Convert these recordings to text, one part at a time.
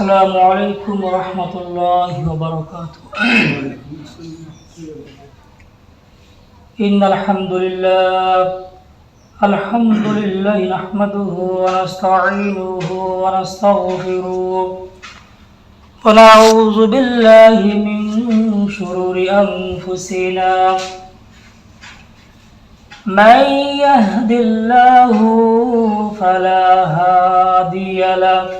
السلام عليكم ورحمة الله وبركاته إن الحمد لله الحمد لله نحمده ونستعينه ونستغفره ونعوذ بالله من شرور أنفسنا من يهد الله فلا هادي له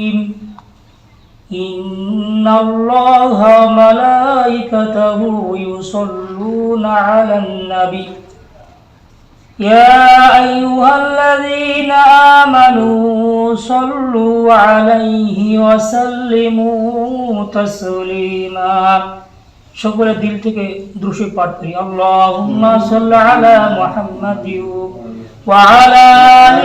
إن الله وملائكته يصلون على النبي يا أيها الذين آمنوا صلوا عليه وسلموا تسليما সকলের দিল থেকে দ্রুশি পাঠ করি আল্লাহুম্মা সাল্লি আলা মুহাম্মাদ ওয়া আলা আলি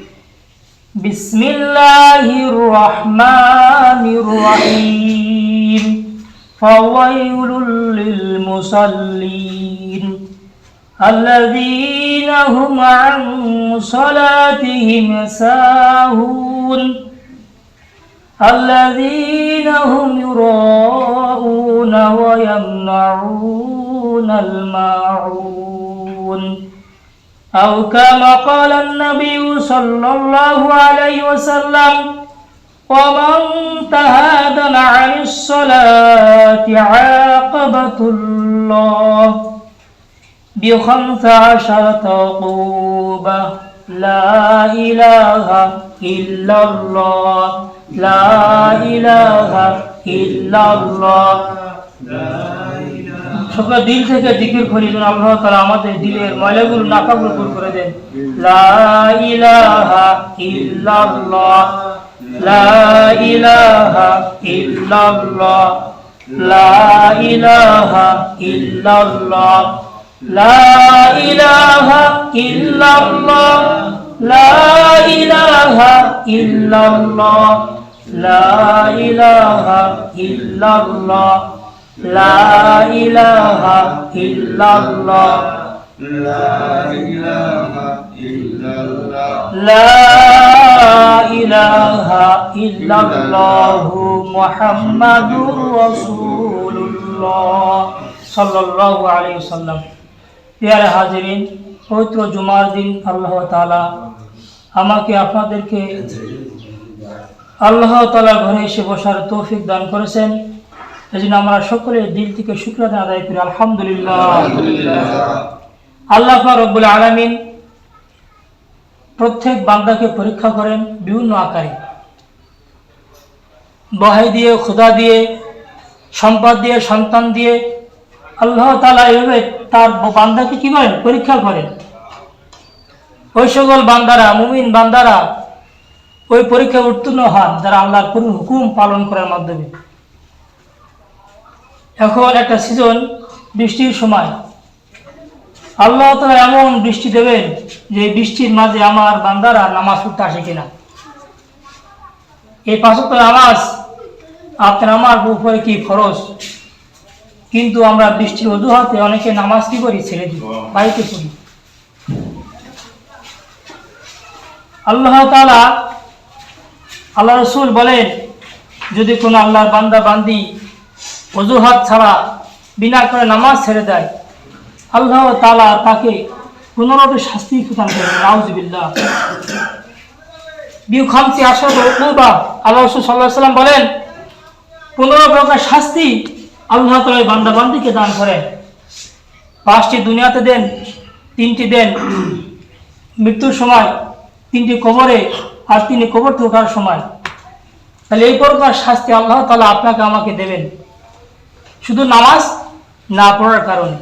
بسم الله الرحمن الرحيم فويل للمصلين الذين هم عن صلاتهم ساهون الذين هم يراءون ويمنعون الماعون أو كما قال النبي صلى الله عليه وسلم ومن تهادن عن الصلاة عاقبة الله بخمس عشرة عقوبة لا إله إلا الله. لا إله إلا الله. সকল দিল থেকে জিকির করি, যেন আল্লাহ তাআলা আমাদের দিলের ময়লাগুলো নাকাগুলো দূর করে দেন। লা ইলাহা ইল্লাল্লাহ, লা ইলাহা ইল্লাল্লাহ, লা ইলাহা ইল্লাল্লাহ, লা ইলাহা ইল্লাল্লাহ, লা ইলাহা ইল্লাল্লাহ, লা ইলাহা ইল্লাল্লাহ। لا إله إلا الله لا إله إلا الله لا إله إلا الله محمد رسول الله صلى الله عليه وسلم পেয়ারে হাজিরিন পবিত্র জুমার দিন আল্লাহ তালা আমাকে আপনাদেরকে আল্লাহ তালা ঘরে এসে বসার তৌফিক দান করেছেন এই জন্য আমরা সকলে দিল থেকে শুক্রানা আদায় করি আলহামদুলিল্লাহ। আল্লাহ রব্বুল আলমিন প্রত্যেক বান্দাকে পরীক্ষা করেন বিভিন্ন আকারে। বহাই দিয়ে খোদা দিয়ে সম্পদ দিয়ে সন্তান দিয়ে আল্লাহ তালা এভাবে তার বান্দাকে কি করেন? পরীক্ষা করেন। ওই সকল বান্দারা মুমিন বান্দারা ওই পরীক্ষায় উত্তীর্ণ হন যারা আল্লাহর কোন হুকুম পালন করার মাধ্যমে। এখন একটা সিজন বৃষ্টির সময়। আল্লাহ তালা এমন বৃষ্টি দেবেন যে বৃষ্টির মাঝে আমার বান্দারা নামাজ পড়তে আসে কিনা। এই পাঁচত্ব নামাজ, আপনার আমার উপরে কি খরচ কিন্তু আমরা বৃষ্টির অজুহাতে অনেকে নামাজ কি করি? ছেড়ে দিই, বাড়িতে পড়ি। আল্লাহ তালা আল্লাহ রসুল বলেন, যদি কোনো আল্লাহর বান্দা বান্দি অজুহাত ছাড়া বিনা করে নামাজ ছেড়ে দেয়। আল্লাহ তালা তাকে পুনরায় শাস্তি প্রদান করেন। নাউজবিল্লাহ। বিউ খামসি আসাদ বা আল্লাহ সাল্লাহ সাল্লাম বলেন, পনেরো প্রকার শাস্তি আল্লাহ তালা বান্দা বান্দিকে দান করেন। পাঁচটি দুনিয়াতে দেন, তিনটি দেন মৃত্যুর সময়, তিনটি কবরে আর তিনি কবর ঢোকার সময়। তাহলে এই প্রকার শাস্তি আল্লাহ তালা আপনাকে আমাকে দেবেন। শুধু নামাজ না পড়ার কারণে।